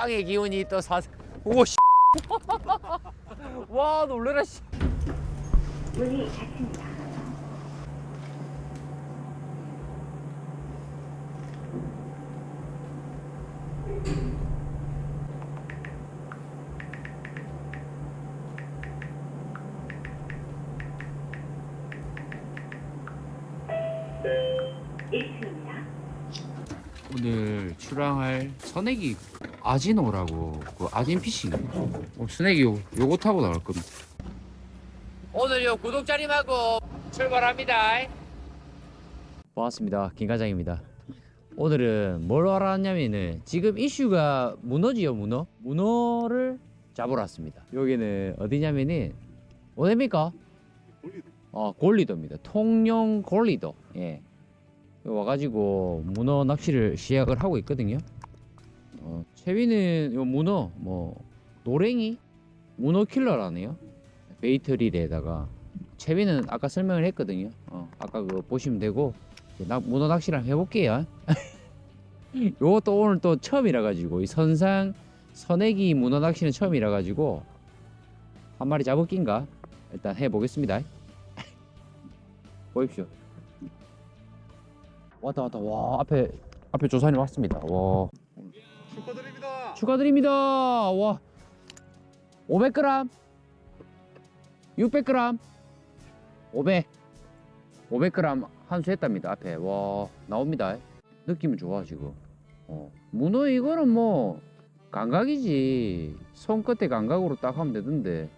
깡의 기운이 또 사. 오 씨. 와 놀래라 씨. 문이 닫힙니다. 오늘 출항할 선액이 아지노라고 그 아진 피싱. 어, 스낵이 요, 요거 타고 나갈 겁니다. 오늘 요 구독자님하고 출발합니다. 반갑습니다. 김과장입니다. 오늘은 뭘 하러 왔냐면은 지금 이슈가 문어지요 문어. 문어를 잡으러 왔습니다. 여기는 어디냐면은 어디입니까? 어 골리도입니다. 통영 골리도. 예. 와가지고 문어 낚시를 시작을 하고 있거든요. 어, 채비는 요 문어 뭐 노랭이 문어 킬러라네요. 베이터릴에다가 채비는 아까 설명을 했거든요. 어, 아까 그거 보시면 되고 나- 문어 낚시를 해볼게요. 요것도 오늘 또 처음이라 가지고 이 선상 선애기 문어 낚시는 처음이라 가지고 한 마리 잡을 낀가 일단 해보겠습니다. 보십시오. 왔다 왔다 와 앞에 앞에 조산이 왔습니다. 와 축하드립니다. 축하드립니다. 와 500g 600g 500 500g 한수 했답니다. 앞에 와 나옵니다. 느낌은 좋아 지금. 어. 문어 이거는 뭐 감각이지 손끝에 감각으로 딱 하면 되던데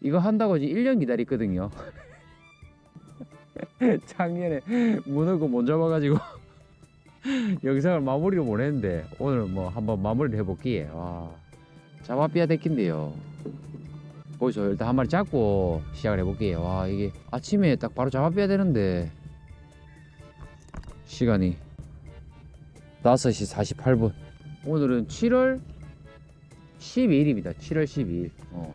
이거 한다고 지금 1년 기다렸거든요. 작년에 문어고 못 잡아가지고 영상을 마무리를 못 했는데 오늘 뭐 한번 마무리를 해볼기에 와 잡아삐야 됐긴데요. 보이죠 일단 한 마리 잡고 시작을 해볼게요. 와 이게 아침에 딱 바로 잡아삐야 되는데 시간이 5시 48분. 오늘은 7월 12일입니다. 7월 12일. 어.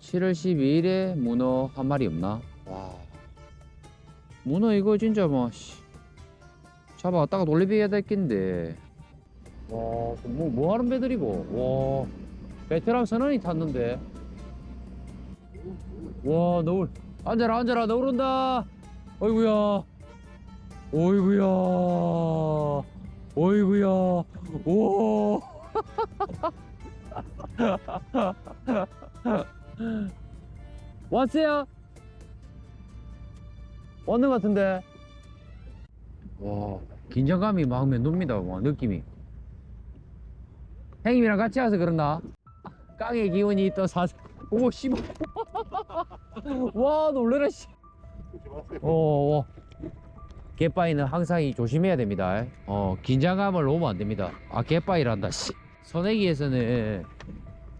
7월 12일에 문어 한 마리 없나? 와. 문어 이거 진짜 뭐 씨. 잡아갔다가 놀래비해야 될긴데. 와, 뭐, 뭐 하는 배들이고, 와, 베테랑 선언이 탔는데, 와, 너울, 앉아라, 앉아라, 너울 온다, 어이구야, 어이구야, 어이구야, 오, 왔어요? 왔는 것 같은데, 와, 긴장감이 막 맴돕니다, 와, 느낌이. 형님이랑 같이 와서 그런가? 깡의 기운이 또 사, 오, 씨발. 와, 놀래라, 씨. 어, 어. 갯바위는 항상 이 조심해야 됩니다. 어, 긴장감을 놓으면 안 됩니다. 아, 갯바위란다, 씨. 선내기에서는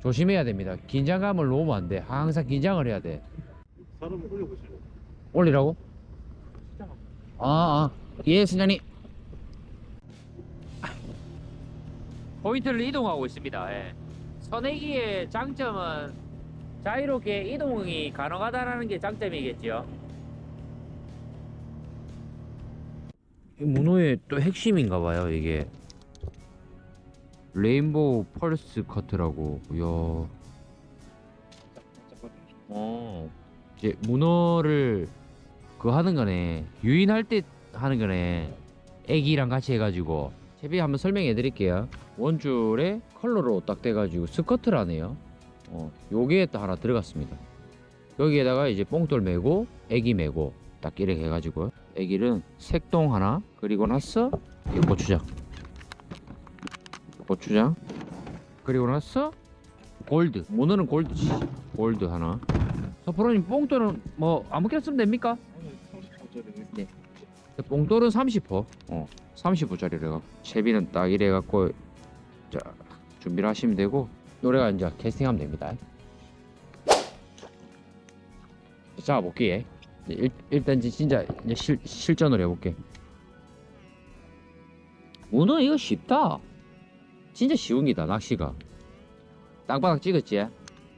조심해야 됩니다. 긴장감을 놓으면 안 돼. 항상 긴장을 해야 돼. 사람 올려보시죠. 올리라고? 아, 아. 예, 순장님. 포인트를 이동하고 있습니다. 예. 선내기의 장점은 자유롭게 이동이 가능하다는 게 장점이겠죠. 문어의 또 핵심인가 봐요, 이게. 레인보우 펄스 커트라고. 이야. 어. 이제 문어를 그거 하는 거네. 유인할 때 하는 거네. 애기랑 같이 해가지고. 채비 한번 설명해 드릴게요. 원줄에 컬러로 딱 돼가지고 스커트라네요. 어, 요게 또 하나 들어갔습니다. 여기에다가 이제 뽕돌 매고 애기 매고 딱 이렇게 해가지고 애기는 색동 하나 그리고 나서 이 고추장 고추장 그리고 나서 골드 문어는 골드지 골드 하나 서프로님 뽕돌은 뭐 아무렇게나 쓰면 됩니까? 네. 뽕돌은 30호 어. 30호짜리를 해갖고 채비는 딱 이래 갖고 자 준비를 하시면 되고 노래가 이제 캐스팅하면 됩니다. 자 볼게. 일, 일단 진짜 이제 실, 실전으로 해볼게. 문어 이거 쉽다. 진짜 쉬운 기다 낚시가. 땅바닥 찍었지?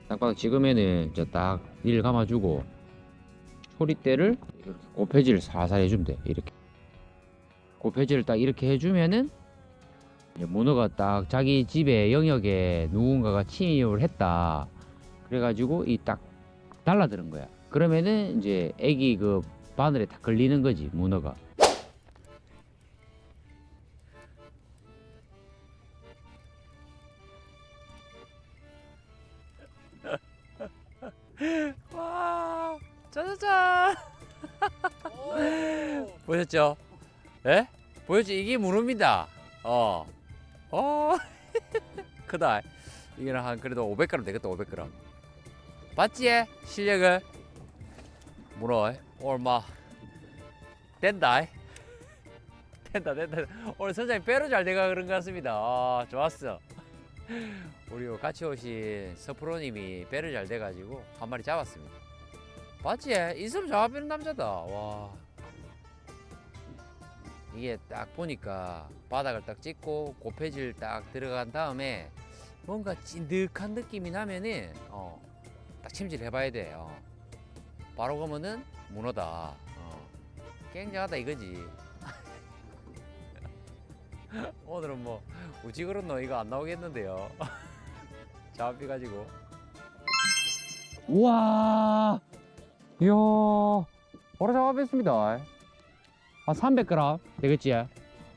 땅바닥 찍으면은 이제 딱일 감아주고 소리대를 이렇게 고패지를 살살 해주면 돼 이렇게 고패지를 딱 이렇게 해주면은 예, 문어가 딱 자기 집의 영역에 누군가가 침입을 했다. 그래가지고 이 딱 달라드는 거야. 그러면은 이제 애기 그 바늘에 딱 걸리는 거지 문어가. 보셨죠? 예? 보였죠? 이게 문어입니다. 어, 어, 크다. 이게는 한 그래도 500g 되겠다. 500g. 봤지? 실력을. 문어 얼마 된다. 된다, 된다. 오늘 선장님 배로 잘 돼가 그런 것 같습니다. 아, 좋았어. 우리 같이 오신 서프로님이 배를 잘 돼가지고 한 마리 잡았습니다. 봤지? 있으면 잡아빼는 남자다. 와. 이게 딱 보니까 바닥을 딱 찍고 고패질 딱 들어간 다음에 뭔가 찐득한 느낌이 나면은 어, 딱 침질 해봐야 돼. 요 바로 그러면은 문어다. 어. 굉장하다 이거지. 오늘은 뭐 우지그런 너 이거 안 나오겠는데요. 잡아가지고. 우와, 이야, 바로 잡아뺐습니다. 한 300g 되겠지?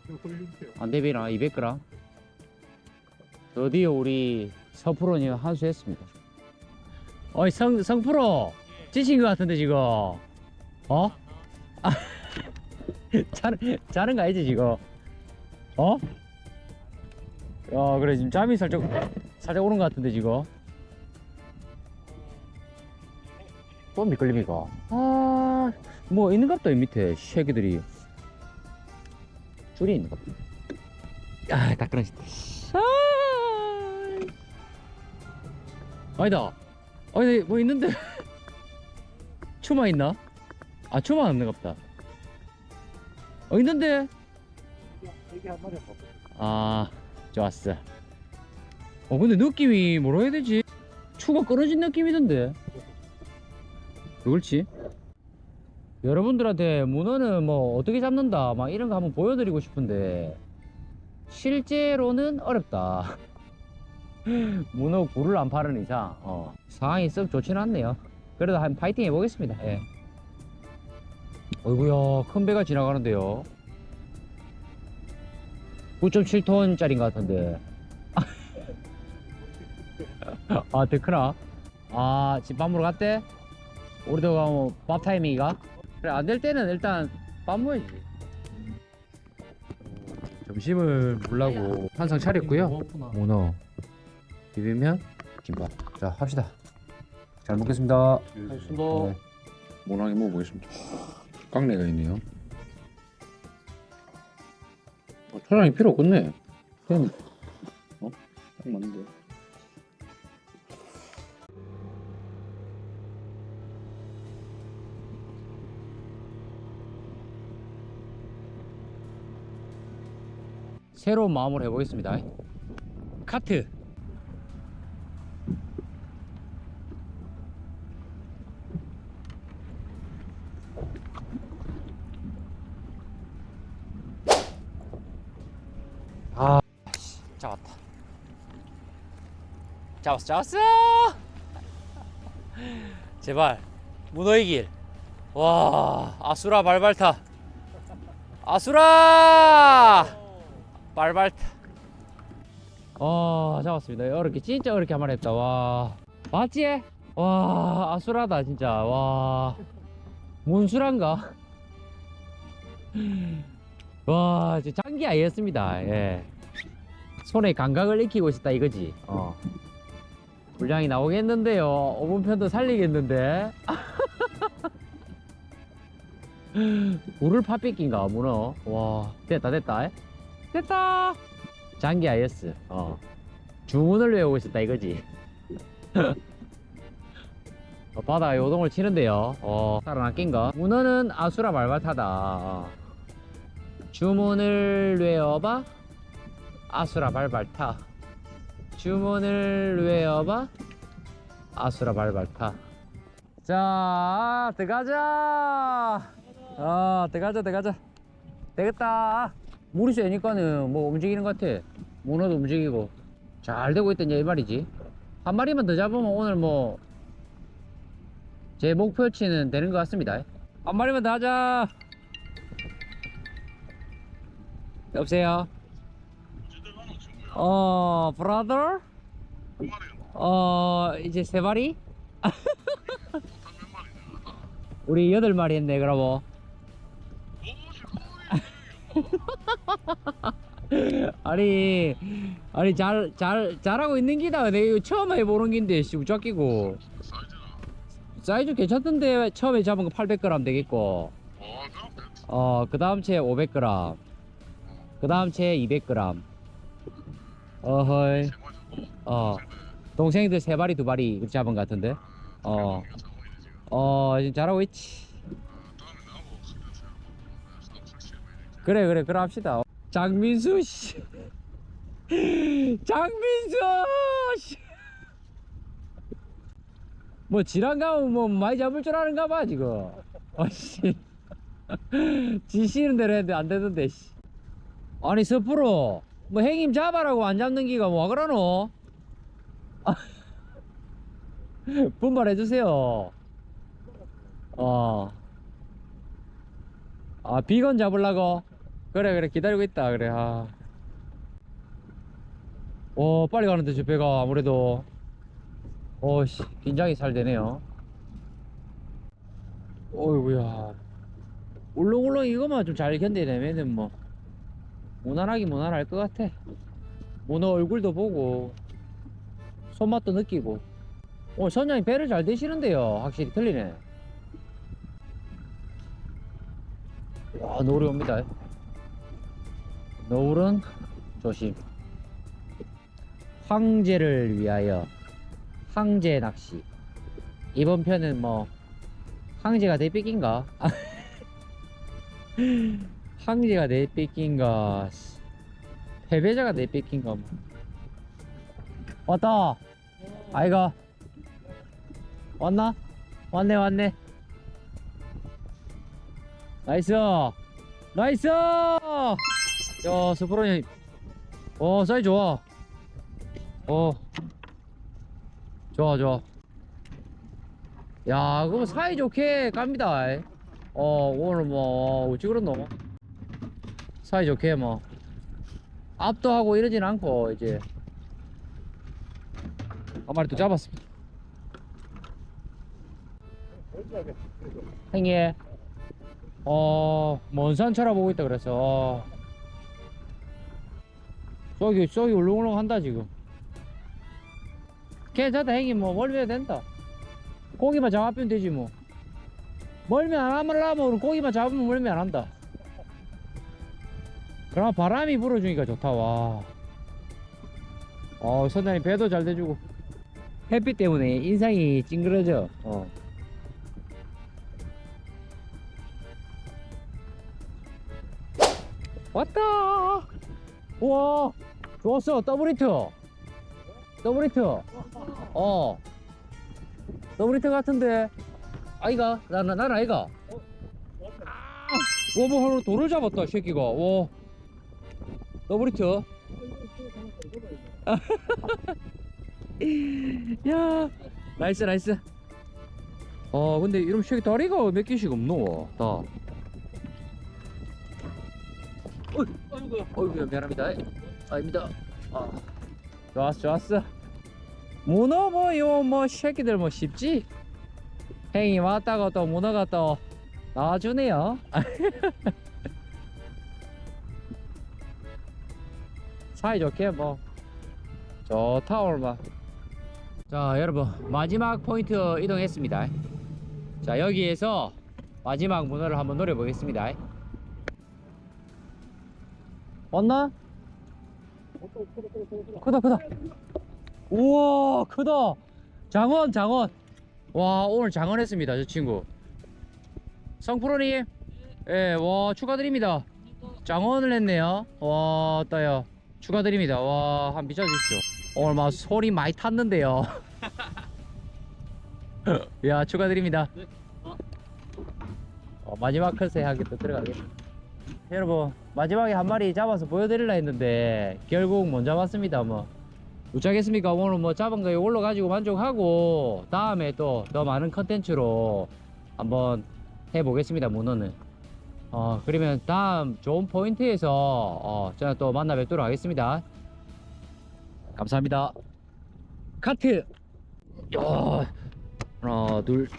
좀 돌려주세요. 안 되비나 200g. 드디어 우리 서프로님 한수했습니다. 어이 성 성프로 지친 것 같은데 지금 어? 아, 자는 자는 거 아니지 지금? 어? 야 그래 지금 잠이 살짝 살짝 오는 것 같은데 지금. 또 미끌립니까? 아, 뭐 있는갑다 이 밑에 새끼들이 줄이 있는 것. 아, 딱 끊어진다. 아, 아니다. 아니, 뭐 있는데. 추마 있나? 아, 추마 없는 갑다. 어, 있는데. 아, 좋았어. 어, 근데 느낌이 뭐라 해야 되지? 추가 끊어진 느낌이던데. 그렇지? 여러분들한테 문어는 뭐 어떻게 잡는다 막 이런 거 한번 보여드리고 싶은데 실제로는 어렵다. 문어 굴을 안 파는 이상 어, 상황이 썩 좋지는 않네요. 그래도 한 파이팅 해보겠습니다. 예. 어이구야 큰 배가 지나가는데요. 9.7톤짜리인 것 같은데. 아, 더 크나? 아, 집밥 먹으러 갔대? 우리도 가면 밥 타이밍이가? 그래, 안 될 때는 일단 밥 먹어야지. 점심을 먹으려고 한상 차렸고요. 문어, 비빔면, 김밥. 자, 합시다. 잘 먹겠습니다. 네. 모나게 먹어보겠습니다. 깡내가 있네요. 어, 초장이 필요 없겠네. 그냥 어? 딱 맞는데. 새로운 마음으로 해보겠습니다. 카트. 아, 씨, 잡았다. 잡았어, 잡았어! 제발, 문어의 길. 와, 아수라 발발타. 아수라! 발발타. 어, 잡았습니다. 어렵게, 진짜 어렵게 한 마리 했다. 와. 맞지? 와, 아수라다, 진짜. 와. 문수란가? 와, 진짜 장기 아니었습니다. 예. 손에 감각을 익히고 있었다 이거지. 어. 분량이 나오겠는데요. 5분 편도 살리겠는데. 물을 파뺏긴가 문어. 와, 됐다 됐다. 됐다. 장기 아이스. 어. 주문을 외우고 있었다 이거지. 어, 바다에 요동을 치는데요. 어, 살아남긴가? 문어는 아수라 말바타다. 어. 주문을 외워봐. 아수라 발발타. 주문을 외워봐. 아수라 발발타. 자, 들어가자. 아, 들어가자, 들어가자. 되겠다. 물이 세니까는 뭐 움직이는 것 같아. 문어도 움직이고. 잘 되고 있던 이 말이지. 한 마리만 더 잡으면 오늘 뭐 제 목표치는 되는 것 같습니다. 한 마리만 더 하자. 여보세요? 어 브라더? 어 이제 세 마리? 우리 여덟 마리 했네 그러고 아니 아니 잘 잘 잘하고 있는 기다. 내가 이거 처음 해보는 긴데 씨 우짝끼고. 사이즈 괜찮던데 처음에 잡은 거 800g 되겠고. 어그 다음 채 500g 그 다음 채 200g 어허이. 어 동생들 세 마리 두 마리 잡은 것 같은데. 어. 어, 지금 잘하고 있지. 그래, 그래, 그럼 합시다. 장민수 씨. 장민수 씨. 뭐 지랑 가면 뭐 많이 잡을 줄 아는가 봐 지금. 아씨. 지시는 대로 했는데 안 되던데 씨. 아니 서프로 뭐 행님 잡아라고 안 잡는 기가 뭐 그러노? 분발해 주세요. 어. 아, 비건 잡으려고? 그래, 그래, 기다리고 있다, 그래, 아. 오, 빨리 가는데, 저 배가, 아무래도. 오씨, 긴장이 잘 되네요. 어이구야. 울렁울렁 이거만 좀 잘 견디내면은 뭐, 무난하긴 무난할 것 같아. 문어 얼굴도 보고, 손맛도 느끼고. 오, 선장님 배를 잘 드시는데요. 확실히 틀리네. 와, 노을이 옵니다. 노을은 조심. 황제를 위하여 황제 낚시. 이번 편은 뭐 황제가 내 뺏긴가? 황제가 내 뺏긴가? 패배자가 내 뺏긴가? 뭐. 왔다. 아이가 왔나? 왔네 왔네. 나이스 나이스 야 스프로님 어 사이 좋아. 어. 좋아 좋아. 야 그거 사이 좋게 갑니다. 어 오늘 뭐 어찌 그렇노? 사이 좋게 뭐. 압도하고 이러진 않고 이제. 한 마리 또 잡았습니다. 행예 어, 먼산 쳐다보고 있다 그랬어. 어. 저기, 저기 울렁울렁 한다, 지금. 괜찮다, 행이 뭐, 멀면 된다. 고기만 잡으면 되지, 뭐. 멀면 안 하려면 고기만 잡으면 멀면 안 한다. 그럼 바람이 불어주니까 좋다, 와. 어, 선장님 배도 잘 대주고. 햇빛 때문에 인상이 찡그러져. 어. 왔다 우와 좋았어 더블 히트 더블 히트 어. 더블 히트 같은데. 아이가 나나 난 아이가. 와뭐 하루 돌을 잡았다 이 새끼가. 와 더블 히트 야 나이스 나이스. 어 근데 이러면 새끼 다리가 몇 개씩 없노 다. 어이, 어이구, 어이구, 미안합니다. 아닙니다. 아, 좋았어, 좋았어. 문어 뭐, 요, 뭐, 새끼들 뭐 쉽지? 행이 왔다가 또 문어가 또 나와주네요. 사이좋게 뭐, 좋다, 오늘만. 자, 여러분, 마지막 포인트 이동했습니다. 자, 여기에서 마지막 문어를 한번 노려보겠습니다. 왔나? 크다 크다. 우와 크다. 장원 장원. 와 오늘 장원했습니다 저 친구. 성프로님? 예와 축하드립니다. 장원을 했네요. 와 따요? 축하드립니다. 와 한번 비춰주십시오. 오늘 막 소리 많이 탔는데요. 야 축하드립니다. 어, 마지막 컷에 하게 또 들어가겠습니다 여러분 마지막에 한 마리 잡아서 보여드리려 했는데 결국 못 잡았습니다 뭐. 어쩌겠습니까? 오늘 뭐 잡은 거 이걸로 가지고 만족하고 다음에 또 더 많은 컨텐츠로 한번 해보겠습니다 문어는. 어 그러면 다음 좋은 포인트에서 어 저는 또 만나 뵙도록 하겠습니다. 감사합니다. 카트! 야 하나 둘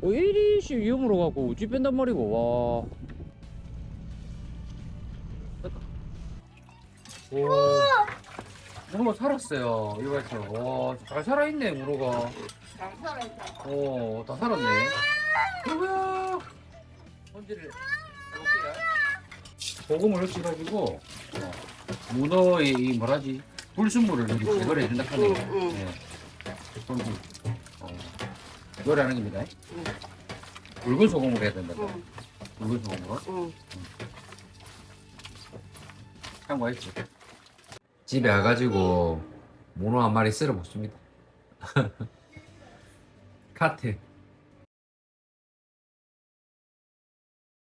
어, 1위씩 위험으로 갖고 우지 뺀단 말이고, 와. 와. 문어 살았어요, 이거에서. 와, 잘 살아있네, 문어가. 잘 살아있어. 어, 다 살았네. 아이고야. 손질을 해볼게요. 소금을 넣어가지고, 어, 문어의 이 뭐라지? 불순물을 이렇게 응. 제거를 해준다 하네요. 응, 응. 네. 요리하는 겁니다. 응. 붉은 소금으로 해야 된다. 응, 붉은 소금으로. 응. 참고했죠. 집에 와가지고 문어 한 마리 썰어 먹습니다. 카트.